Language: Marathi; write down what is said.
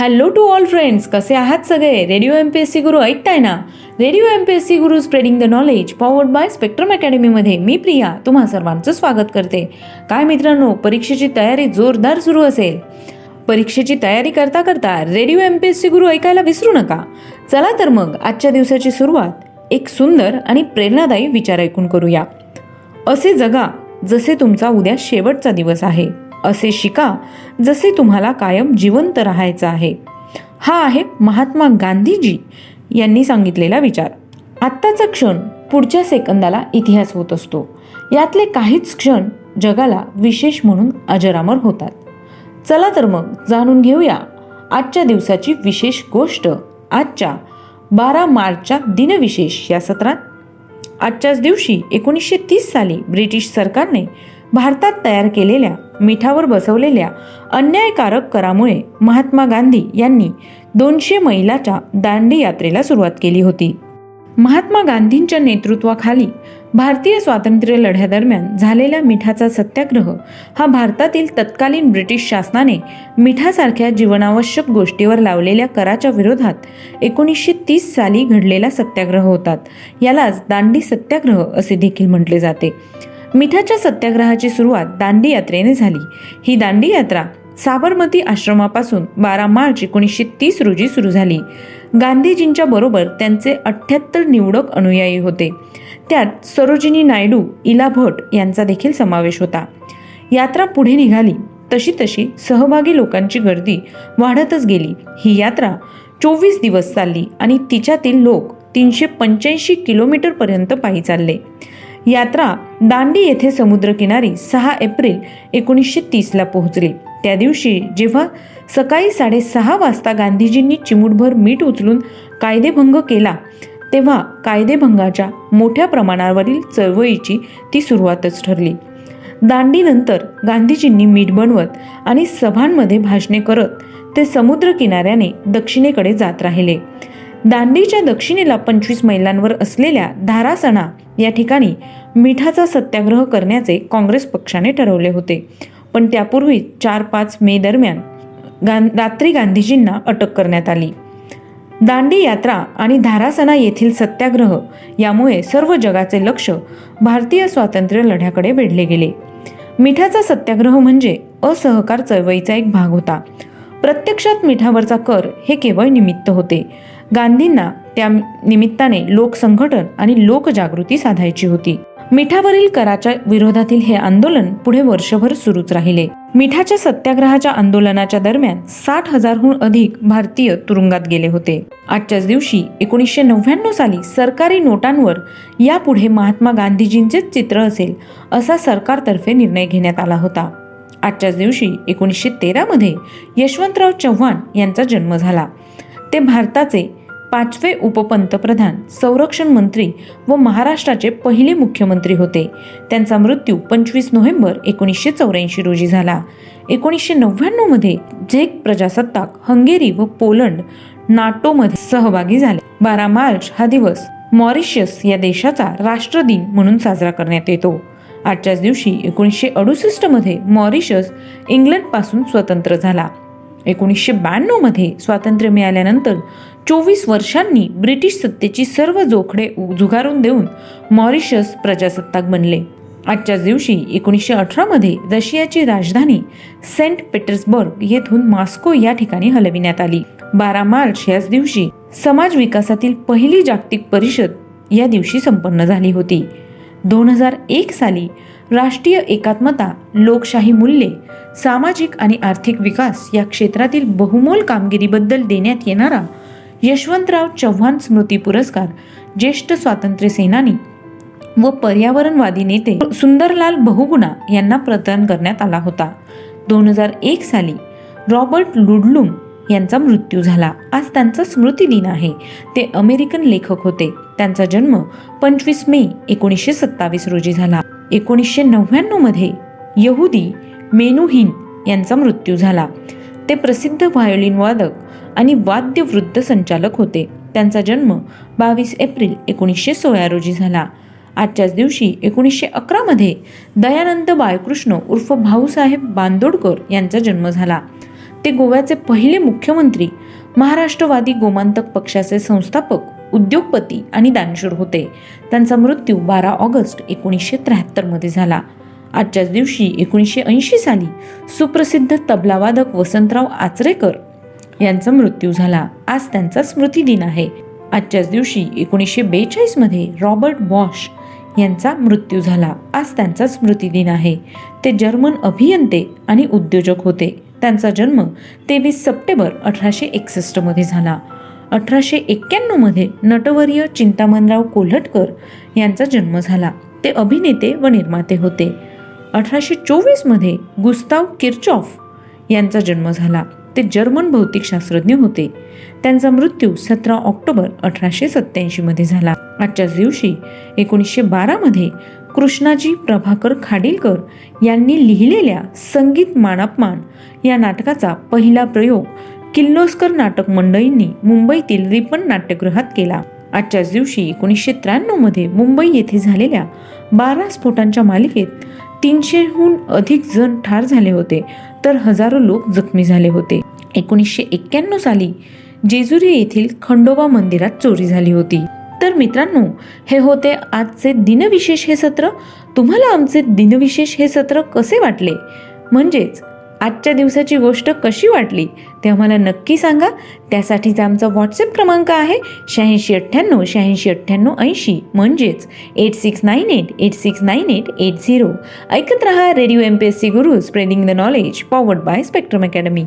हॅलो टू ऑल फ्रेंड्स कसे आहात सगळे? Radio M P S C Guru ऐकताय ना? Radio M P S C Guru spreading the knowledge powered by spectrum अकॅडमीमध्ये मी प्रिया तुम्हा सर्वांचं स्वागत करते. काय मित्रांनो परीक्षेची तयारी जोरदार सुरू असेल. परीक्षेची तयारी करता करता radio M P S C Guru ऐकायला विसरू नका. चला तर मग आजच्या दिवसाची सुरुवात एक सुंदर आणि प्रेरणादायी विचार ऐकून करूया. असे जगा जसे तुमचा उद्या शेवटचा दिवस आहे. असे शिका जसे तुम्हाला कायम जिवंत राहायचं आहे. हा आहे महात्मा गांधीजी यांनी सांगितलेला विचार. आत्ताचा क्षण पुढच्या सेकंदाला इतिहास होत असतो. यातले काहीच क्षण जगाला विशेष म्हणून अजरामर होतात. चला तर मग जाणून घेऊया आजच्या दिवसाची विशेष गोष्ट आजच्या बारा मार्चच्या दिनविशेष या सत्रात. आजच्याच दिवशी एकोणीसशे तीस साली ब्रिटिश सरकारने भारतात तयार केलेल्या मिठावर बसवलेल्या अन्यायकारक करामुळे महात्मा गांधी यांनी दोनशे मैलाच्या दांडी यात्रेला सुरुवात केली होती. महात्मा गांधींच्या नेतृत्वाखाली भारतीय स्वातंत्र्य लढ्यादरम्यान झालेला मिठाचा सत्याग्रह हा भारतातील तत्कालीन ब्रिटिश शासनाने मिठासारख्या जीवनावश्यक गोष्टीवर लावलेल्या कराच्या विरोधात एकोणीसशे तीस साली घडलेला सत्याग्रह होतात. यालाच दांडी सत्याग्रह असे देखील म्हटले जाते. मिठाच्या सत्याग्रहाची सुरुवात दांडी यात्रेने झाली. ही दांडी यात्रा साबरमती आश्रमापासून बारा मार्च एकोणीसशे तीस रोजी सुरू झाली. गांधीजींच्या बरोबर त्यांचे अठ्ठ्याहत्तर निवडक अनुयायी होते. त्यात सरोजिनी नायडू इला भट यांचा देखील समावेश होता. यात्रा पुढे निघाली. तशी तशी सहभागी लोकांची गर्दी वाढतच गेली. ही यात्रा चोवीस दिवस चालली आणि तिच्यातील लोक तीनशे पंच्याऐंशी किलोमीटरपर्यंत पायी चालले. यात्रा दांडी येथे समुद्रकिनारी सहा एप्रिल एकोणीसशे तीसला पोहोचली. त्या दिवशी जेव्हा सकाळी साडेसहा वाजता गांधीजींनी चिमूटभर मीठ उचलून कायदेभंग केला तेव्हा कायदेभंगाच्या मोठ्या प्रमाणावरील चळवळीची ती सुरुवातच ठरली. दांडीनंतर गांधीजींनी मीठ बनवत आणि सभांमध्ये भाषणे करत ते समुद्र किनाऱ्याने दक्षिणेकडे जात राहिले. दांडीच्या दक्षिणेला पंचवीस मैलांवर असलेल्या धारासणा या ठिकाणी मिठाचा सत्याग्रह करण्याचे काँग्रेस पक्षाने ठरवले होते. पण त्यापूर्वी चार पाच मे दरम्यान गां रात्री गांधीजींना अटक करण्यात आली. दांडी यात्रा आणि धारासना येथील सत्याग्रह यामुळे सर्व जगाचे लक्ष भारतीय स्वातंत्र्य लढ्याकडे वेढले गेले. मिठाचा सत्याग्रह म्हणजे असहकार चळवळीचा एक भाग होता. प्रत्यक्षात मिठावरचा कर हे केवळ निमित्त होते. गांधींना त्या निमित्ताने लोकसंघटन आणि लोकजागृती साधायची होती. मिठावरील कराच्या विरोधातील हे आंदोलन पुढे वर्षभर सुरूच राहिले. मिठाच्या सत्याग्रहाच्या आंदोलनाच्या दरम्यान साठ हजारहून अधिक भारतीय तुरुंगात गेले होते. आजच्याच दिवशी एकोणीसशे नव्याण्णव साली सरकारी नोटांवर यापुढे महात्मा गांधीजींचेच चित्र असेल असा सरकारतर्फे निर्णय घेण्यात आला होता. आजच्याच दिवशी एकोणीसशे तेरामध्ये यशवंतराव चव्हाण यांचा जन्म झाला. ते भारताचे पाचवे उपपंतप्रधान संरक्षण मंत्री व महाराष्ट्राचे पहिले मुख्यमंत्री होते. त्यांचा मृत्यू पंचवीस नोव्हेंबर एकोणीसशे चौऱ्याऐंशी रोजी झाला. एकोणीसशे नव्याण्णवमध्ये झेक प्रजासत्ताक हंगेरी व पोलंड नाटोमध्ये सहभागी झाले. बारा मार्च हा दिवस मॉरिशस या देशाचा राष्ट्रदिन म्हणून साजरा करण्यात येतो. आजच्याच दिवशी एकोणीसशे अडुसष्टमध्ये मॉरिशस इंग्लंडपासून स्वतंत्र झाला. एकोणीसशे ब्याण्णवमध्ये स्वातंत्र्य मिळाल्यानंतर चोवीस वर्षांनी ब्रिटिश सत्तेची सर्व जोखडे झुगारून देऊन मॉरिशस प्रजासत्ताक बनले. आजच्याच दिवशी एकोणीसशे अठरामध्ये रशियाची राजधानी सेंट पीटर्सबर्ग येथून मॉस्को या ठिकाणी हलविण्यात आली. बारा मार्च याच दिवशी समाज विकासातील पहिली जागतिक परिषद या दिवशी संपन्न झाली होती. दोन हजार एक साली राष्ट्रीय एकात्मता लोकशाही मूल्ये सामाजिक आणि आर्थिक विकास या क्षेत्रातील बहुमोल कामगिरीबद्दल देण्यात येणारा यशवंतराव चव्हाण स्मृती पुरस्कार ज्येष्ठ स्वातंत्र्य सेनानी व पर्यावरणवादी नेते सुंदरलाल बहुगुणा यांना प्रदान करण्यात आला होता. दोन हजार एक साली रॉबर्ट लुडलुम यांचा मृत्यू झाला. आज त्यांचा स्मृती दिन आहे. ते अमेरिकन लेखक होते. त्यांचा जन्म पंचवीस मे एकोणीसशे सत्तावीस रोजी झाला. एकोणीसशे नव्याण्णवमध्ये यहुदी मेनुहीन यांचा मृत्यू झाला. ते प्रसिद्ध व्हायोलिन वादक आणि वाद्यवृद्ध संचालक होते. त्यांचा जन्म बावीस एप्रिल एकोणीसशे सोळा रोजी झाला. आजच्याच दिवशी एकोणीसशे अकरामध्ये दयानंद बाळकृष्ण उर्फ भाऊसाहेब बांदोडकर यांचा जन्म झाला. ते गोव्याचे पहिले मुख्यमंत्री महाराष्ट्रवादी गोमांतक पक्षाचे संस्थापक उद्योगपती आणि दानशूर होते. त्यांचा मृत्यू बारा ऑगस्ट एकोणीसशे त्र्याहत्तरमध्ये झाला. आजच्याच दिवशी एकोणीसशे ऐंशी साली सुप्रसिद्ध तबलावादक वसंतराव आचरेकर यांचा मृत्यू झाला. आज त्यांचा स्मृती दिन आहे. आजच्याच दिवशी एकोणीसशे बेचाळीसमध्ये रॉबर्ट बॉश यांचा मृत्यू झाला. आज त्यांचा स्मृती दिन आहे. ते जर्मन अभियंते आणि उद्योजक होते. त्यांचा जन्म तेवीस सप्टेंबर अठराशे एकसष्टमध्ये झाला. अठराशे एक्क्याण्णवमध्ये नटवर्य चिंतामणराव कोल्हटकर यांचा जन्म झाला. ते अभिनेते व निर्माते होते. अठराशे चोवीसमध्ये गुस्ताव किर्चॉफ यांचा जन्म झाला. ते जर्मन भौतिकशास्त्रज्ञ होते. त्यांचा मृत्यू सतरा ऑक्टोबर अठराशे सत्याऐंशीमध्ये झाला. आजच्याच दिवशी एकोणीसशे बारामध्ये कृष्णाजी प्रभाकर खाडीलकर यांनी लिहिलेल्या संगीत मानापमान या नाटकाचा पहिला प्रयोग किल्लोस्कर नाटक मंडळींनी मुंबईतील रिपन नाट्यगृहात केला. आजच्याच दिवशी एकोणीसशे त्र्याण्णवमध्ये मुंबई येथे झालेल्या बारा स्फोटांच्या मालिकेत तीनशेहून अधिक जण ठार झाले होते तर हजारो लोक जखमी झाले होते. एकोणीसशे एक्क्याण्णव साली जेजुरी येथील खंडोबा मंदिरात चोरी झाली होती. तर मित्रांनो हे होते आजचे दिनविशेष हे सत्र. तुम्हाला आमचे दिनविशेष हे सत्र कसे वाटले? म्हणजेच आजच्या दिवसाची गोष्ट कशी वाटली ते आम्हाला नक्की सांगा. त्यासाठीचा आमचा व्हॉट्सअप क्रमांक आहे शहाऐंशी अठ्ठ्याण्णव शहाऐंशी अठ्ठ्याण्णव ऐंशी. म्हणजेच eight six nine eight eight six nine eight eight zero ऐकत रहा radio M P S C Guru spreading the knowledge powered by Spectrum Academy